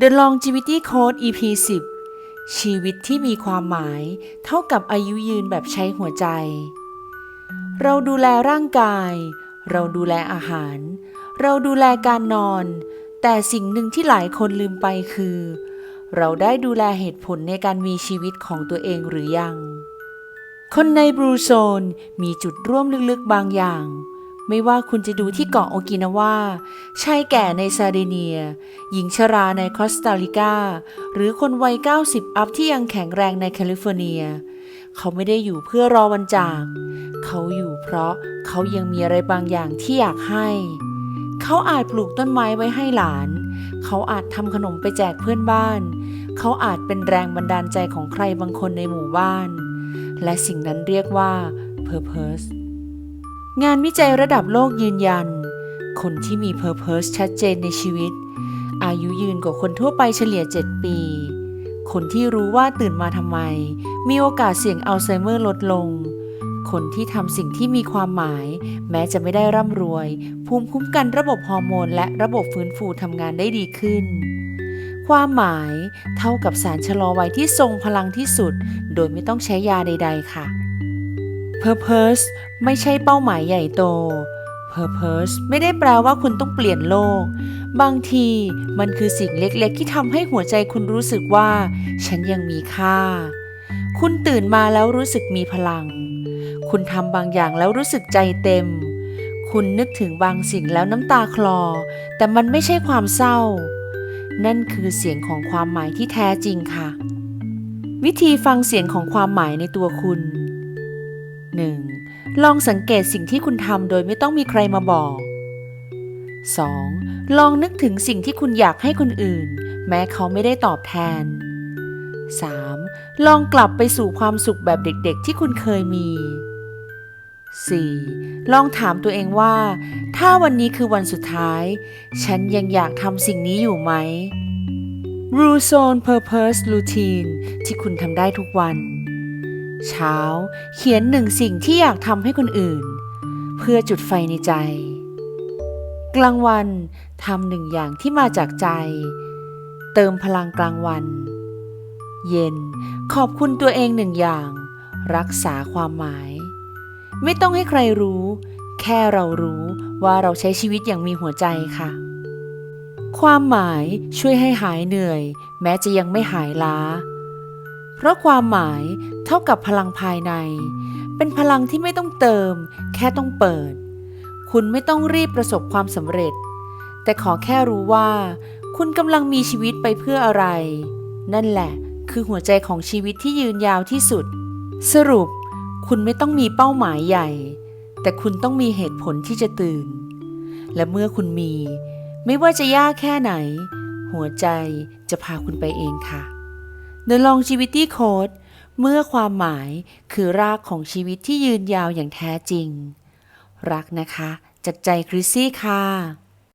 The Longevity Code EP 10 ชีวิตที่มีความหมายเท่ากับอายุยืนแบบใช้หัวใจ เราดูแลร่างกาย เราดูแลอาหาร เราดูแลการนอน แต่สิ่งหนึ่งที่หลายคนลืมไปคือ เราได้ดูแลเหตุผลในการมีชีวิตของตัวเองหรือยัง คนในบรูโซนมีจุดร่วมลึกๆบางอย่าง ไม่ว่าคุณจะดูที่เกาะโอกินาวาชายแก่ในซาเดเนีย หญิงชราในคอสตาริกา หรือคนวัย 90 อัพที่ยังแข็งแรงในแคลิฟอร์เนีย เขาไม่ได้อยู่เพื่อรอวันจาก เขาอยู่เพราะเขายังมีอะไรบางอย่างที่อยากให้ เขาอาจปลูกต้นไม้ไว้ให้หลาน เขาอาจทำขนมไปแจกเพื่อนบ้าน เขาอาจเป็นแรงบันดาลใจของใครบางคนในหมู่บ้าน และสิ่งนั้นเรียกว่า Purpose งานวิจัยระดับโลกยืนยัน คนที่มี Purpose ชัดเจนในชีวิต อายุยืนกว่าคนทั่วไปเฉลี่ย 7 ปี คนที่รู้ว่าตื่นมาทำไม มีโอกาสเสี่ยงอัลไซเมอร์ลดลง คนที่ทำสิ่งที่มีความหมาย แม้จะไม่ได้ร่ำรวย ภูมิคุ้มกันระบบฮอร์โมน และระบบฟื้นฟูทำงานได้ดีขึ้น ความหมายเท่ากับสารชะลอวัยที่ทรงพลังที่สุด โดยไม่ต้องใช้ยาใด ๆ ค่ะ Purpose ไม่ใช่เป้าหมายใหญ่โต Purpose ไม่ได้แปลว่าคุณต้องเปลี่ยนโลก บางทีมันคือสิ่งเล็กๆ ที่ทำให้หัวใจคุณรู้สึกว่า ฉันยังมีค่า คุณตื่นมาแล้วรู้สึกมีพลัง คุณทำบางอย่างแล้วรู้สึกใจเต็ม คุณนึกถึงบางสิ่งแล้วน้ำตาคลอ แต่มันไม่ใช่ความเศร้า นั่นคือเสียงของความหมายที่แท้จริงค่ะ วิธีฟังเสียงของความหมายในตัวคุณ 1. ลองสังเกตสิ่งที่คุณทำโดยไม่ต้องมีใครมาบอก 2. ลองนึกถึงสิ่งที่คุณอยากให้คนอื่น แม้เขาไม่ได้ตอบแทน 3. ลองกลับไปสู่ความสุขแบบเด็กๆ ที่คุณเคยมี 4. ลองถามตัวเองว่า ถ้าวันนี้คือวันสุดท้าย ฉันยังอยากทำสิ่งนี้อยู่ไหม r u s o n Purpose Routine ที่คุณทำได้ทุกวัน เช้าเขียนหนึ่งสิ่งที่อยากทำให้คนอื่น เพื่อจุดไฟในใจ กลางวันทำหนึ่งอย่างที่มาจากใจ เติมพลังกลางวัน เย็นขอบคุณตัวเองหนึ่งอย่าง รักษาความหมาย ไม่ต้องให้ใครรู้ แค่เรารู้ว่าเราใช้ชีวิตอย่างมีหัวใจค่ะ ความหมายช่วยให้หายเหนื่อย แม้จะยังไม่หายล้า เพราะความหมายเท่ากับพลังภายใน เป็นพลังที่ไม่ต้องเติม แค่ต้องเปิด คุณไม่ต้องรีบประสบความสำเร็จ แต่ขอแค่รู้ว่า คุณกำลังมีชีวิตไปเพื่ออะไร นั่นแหละ คือหัวใจของชีวิตที่ยืนยาวที่สุด สรุป คุณไม่ต้องมีเป้าหมายใหญ่ แต่คุณต้องมีเหตุผลที่จะตื่น และเมื่อคุณมี ไม่ว่าจะยากแค่ไหน หัวใจจะพาคุณไปเองค่ะ The Longevity Code เมื่อความหมายคือรากของชีวิตที่ยืนยาวอย่างแท้จริง รักนะคะ จากใจคริสซี่ค่ะ